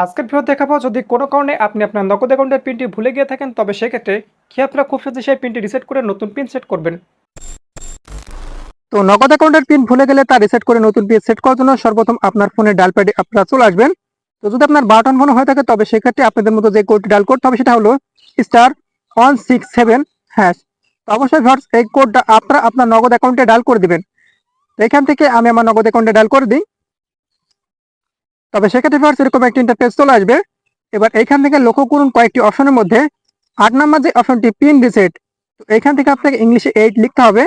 আজকের ভিডিও দেখাবো। যদি কোনো কারণে আপনি আপনার নগদ অ্যাকাউন্টের পিনটি ভুলে গিয়ে থাকেন, তবে সেক্ষেত্রে কি আপনারা খুব সহজে সেই পিনটি রিসেট করে নতুন পিন সেট করবেন? তো নগদ অ্যাকাউন্টের পিন ভুলে গেলে তা রিসেট করে নতুন পিন সেট করার জন্য সর্বপ্রথম আপনার ফোনে ডাল প্যাডে আপনারা চলে আসবেন। তো যদি আপনার বাটন ফোন হয়ে থাকে, তবে সেক্ষেত্রে আপনাদের মতো যে কোডটি ডাল করতে হবে, সেটা হলো star one six seven hash তো অবশ্যই ভার্স এই কোডটা আপনারা আপনার নগদ অ্যাকাউন্টে ডাল করে দিবেন। তো এখান থেকে আমি আমার নগদ অ্যাকাউন্টে ডাল করে দিই। তবে সেক্ষেত্রে ভার্স এরকম একটি ইন্টারফেস চলে আসবে। এবার এইখান থেকে লক্ষ্য করুন কয়েকটি অপশনের মধ্যে আট নম্বর যে অপশনটি পিন রিসেট তো এখান থেকে আপনাকে ইংলিশে এইট লিখতে হবে।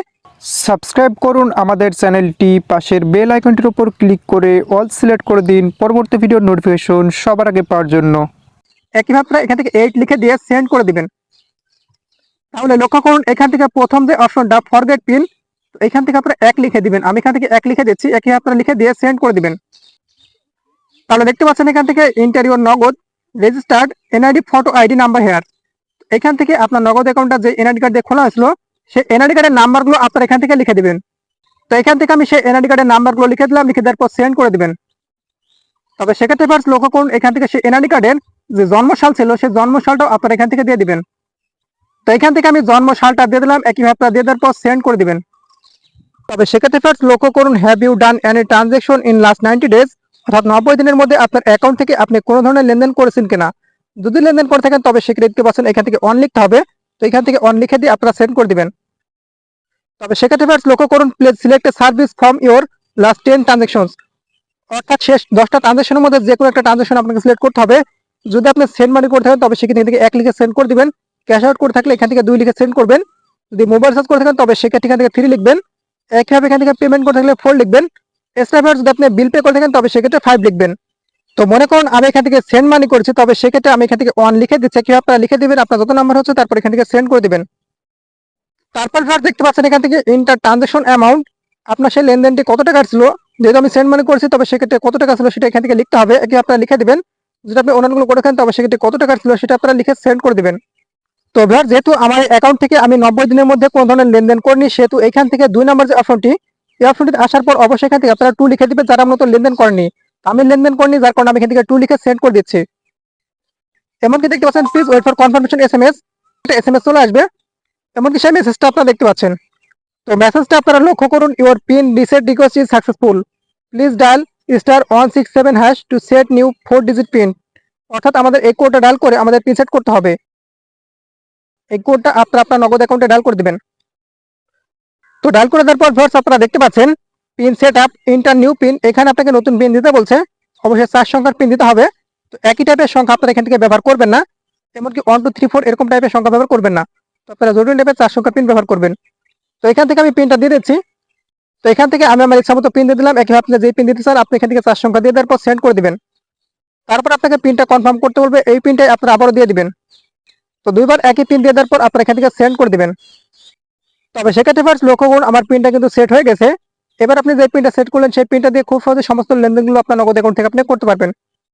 সাবস্ক্রাইব করুন আমাদের চ্যানেলটি পাশের বেল আইকনটির উপর ক্লিক করে অল সিলেক্ট করে দিন। পরবর্তী ভিডিওর নোটিফিকেশন সবার আগে পাওয়ার জন্য। একইভাবে এখান থেকে এইট লিখে দিয়ে সেন্ড করে দিবেন। তাহলে লক্ষ্য করুন এখান থেকে প্রথম যে অপশনটা ফরগেট পিন তো এখান থেকে আপনারা এক লিখে দিবেন। আমি এখান থেকে এক লিখে দিচ্ছি একই আপনারা লিখে দিয়ে সেন্ড করে দিবেন। তাহলে দেখতে পাচ্ছেন এখান থেকে enter your Nagad registered NID photo ID number here এখান থেকে আপনার নগদ অ্যাকাউন্টটা যে এনআইডি কার্ড দিয়ে খোলা হয়েছিল সেই এনআইডি কার্ডের নাম্বারগুলো আপনার এখান থেকে লিখে দিবেন। তো এখান থেকে আমি সেই এনআইডি কার্ডের নাম্বারগুলো লিখে দিলাম, লিখে দেওয়ার পর সেন্ড করে দিবেন। তবে সেক্ষেত্রে ফার্স্ট লক্ষ্য করুন, এখান থেকে সেই এনআইডি কার্ডের যে জন্মসাল ছিল, সেই জন্মসালটাও আপনার এখান থেকে দিয়ে দিবেন। তো এখান থেকে আমি জন্মসালটা দিয়ে দিলাম একইভাবে আপনারা দিয়ে দেওয়ার পর সেন্ড করে দিবেন। তবে সেক্ষেত্রে ফার্স্ট লক্ষ্য করুন have you done any transaction in last ninety days অর্থাৎ নব্বই দিনের মধ্যে আপনার অ্যাকাউন্ট থেকে আপনি কোনো ধরনের লেনদেন করেছেন কিনা, যদি লেনদেন করে থাকেন তবে সেক্ষেত্রে দেখতে পাচ্ছেন এখান থেকে অন লিখতে হবে। তো এখান থেকে অন লিখে দিয়ে আপনারা সেন্ড করে দিবেন। তবে সেক্ষেত্রে ফার্স্ট লক্ষ্য করুন please select service from your last ten transactions অর্থাৎ শেষ দশটা ট্রানজেকশনের মধ্যে যে কোনো একটা ট্রানজেকশন আপনাকে সিলেক্ট করতে হবে। যদি আপনি সেন্ড মানি করে থাকেন, তবে সেখান থেকে এক লিখে সেন্ড করে দিবেন। ক্যাশ আউট করে থাকলে এখান থেকে দুই লিখে সেন্ড করবেন। যদি মোবাইল চার্জ করে থাকেন, তবে সেক্ষেত্রে এখান থেকে থ্রি লিখবেন। একইভাবে এখান থেকে পেমেন্ট করে থাকলে ফোর লিখবেন। এক্সট্রা যদি আপনি বিল পে করে থাকেন, তবে সেক্ষেত্রে ফাইভ লিখবেন। তো মনে করুন, আমি এখান থেকে সেন্ড মানি করেছি, তবে সেক্ষেত্রে আমি এখান থেকে ওয়ান লিখে দিচ্ছি। কি আপনারা লিখে দিবেন, আপনার যত নাম্বার হচ্ছে, তারপর এখান থেকে সেন্ড করে দিবেন। তারপর ভার দেখতে পাচ্ছেন এখান থেকে ইন্টার ট্রানজাকশন অ্যামাউন্ট আপনার সেই লেনদেনটি কত টাকা ছিল? যেহেতু আমি সেন্ড মানি করছি, তবে সেক্ষেত্রে কত টাকা ছিল সেটা এখান থেকে লিখতে হবে। কি আপনারা লিখে দিবেন, যদি আপনি অন্যান্যগুলো করে খান তবে সেক্ষেত্রে কত টাকা ছিল সেটা আপনারা লিখে সেন্ড করে দিবেন। তো ভার যেহেতু আমার অ্যাকাউন্ট থেকে আমি নব্বই দিনের মধ্যে কোনো ধরনের লেনদেন করিনি, সেহেতু এখান থেকে দুই নম্বর যে অপশনটি অপশনটি আসার পর অবশ্যই এখান থেকে আপনারা টু লিখে দিবেন, যারা মতো লেনদেন করেনি আমি লেনদেন করিনি, যার কারণে আমি এখান থেকে টু লিখে সেন্ড করে দিচ্ছি। এমনকি দেখতে পাচ্ছেন please wait for confirmation S M S একটা এস এম এস চলে আসবে। এমনকি সেই মেসেজটা আপনারা দেখতে পাচ্ছেন। তো মেসেজটা আপনারা লক্ষ্য করুন your pin reset request is successful please dial star one six seven hash to set new four digit pin অর্থাৎ আমাদের এই কোডটা ডায়াল করে আমাদের পিন সেট করতে হবে। এই কোডটা আপনারা আপনার নগদ অ্যাকাউন্টে ডায়াল করে দিবেন। তো ডায়াল করে দেওয়ার পর ভার্স আপনারা দেখতে পাচ্ছেন pin set up enter new pin এখানে আপনাকে নতুন পিন দিতে বলছে। অবশ্যই চার সংখ্যার পিন দিতে হবে। তো একই টাইপের সংখ্যা আপনারা এখান থেকে ব্যবহার করবেন না। এমনকি ওয়ান টু থ্রি ফোর এরকম টাইপের সংখ্যা ব্যবহার করবেন না। তো আপনারা জরুরি টাইপের চার সংখ্যার পিন ব্যবহার করবেন। তো এখান থেকে আমি পিনটা দিয়ে দিচ্ছি। তো এখান থেকে আমি আমার ইচ্ছা মতো পিন দিয়ে দিলাম। একইভাবে আপনি যে পিন দিতে চান, আপনি এখান থেকে চার সংখ্যা দিয়ে দেওয়ার পর সেন্ড করে দিবেন। তারপর আপনাকে পিনটা কনফার্ম করতে বলবে। এই পিনটাই আপনারা আবারও দিয়ে দিবেন। তো দুইবার একই পিন দিয়ে দেওয়ার পর আপনারা এখান থেকে সেন্ড করে দিবেন। তবে সেক্ষেত্রে ফার্স্ট লক্ষ্য করুন আমার পিনটা কিন্তু সেট হয়ে গেছে। এবার আপনি যে পিনটা সেট করলেন, সেই পিনটা দিয়ে খুব সহজে সমস্ত লেনদেনগুলো আপনার নগদ অ্যাকাউন্ট থেকে আপনি করতে পারবেন।